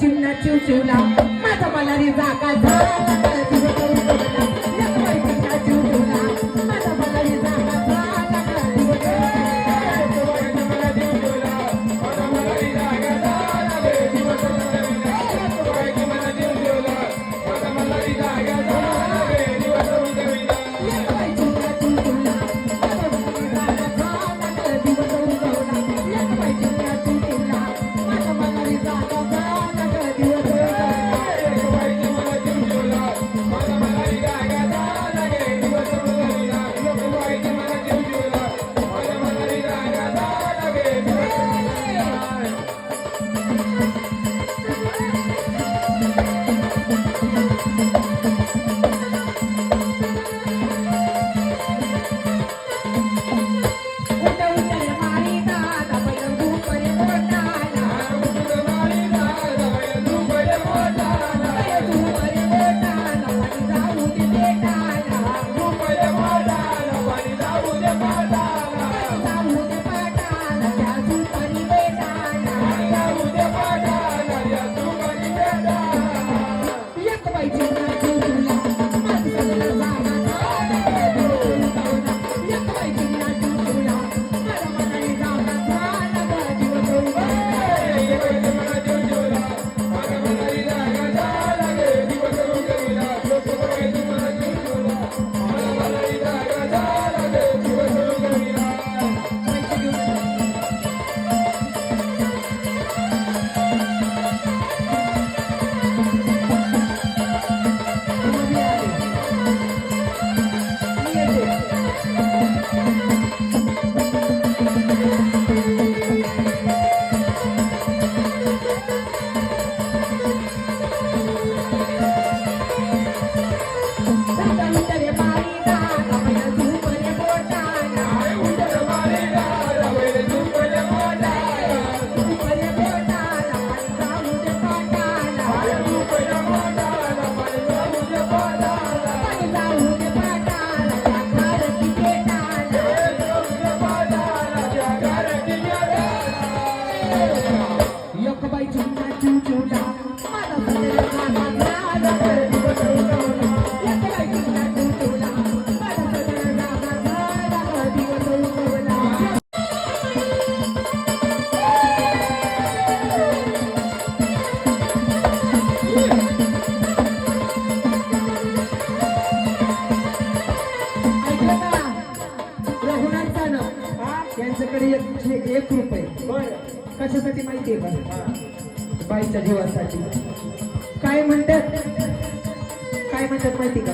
चिन्ह चिवशिवला माझा मला रे जागा माझ्याकडे म्हणजे एक एक रुपये. कशासाठी माहिती आहे बाई बाईच्या जीवासाठी. काय म्हणतात? काय म्हणतात माहिती का?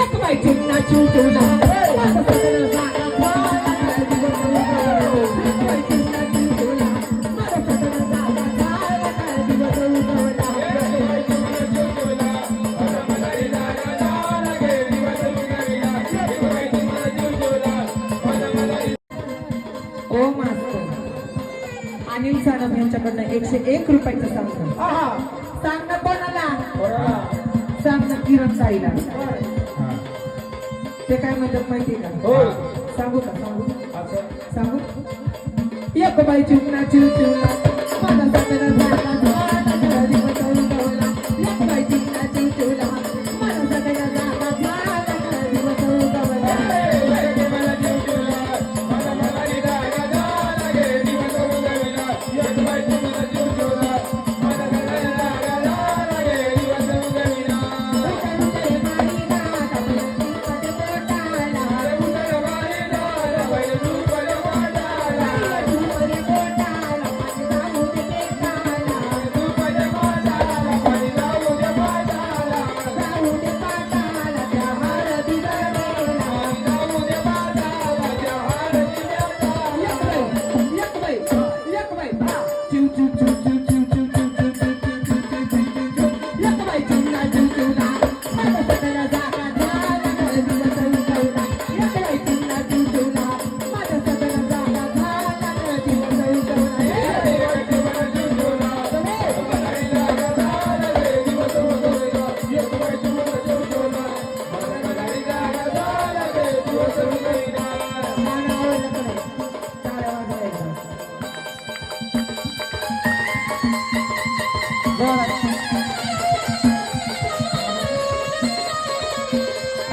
एक बायची नाची राहुल सानप यांच्याकडनं? एकशे एक रुपयाचं सांगतो. सांगणं कोणाला? सांगणं किरण ताईला ते काय म्हणतात माहिती का? सांगू का? सांगू? सांगू? एक बाई चिवना चिव चिवना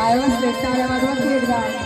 加油！大家马到成功！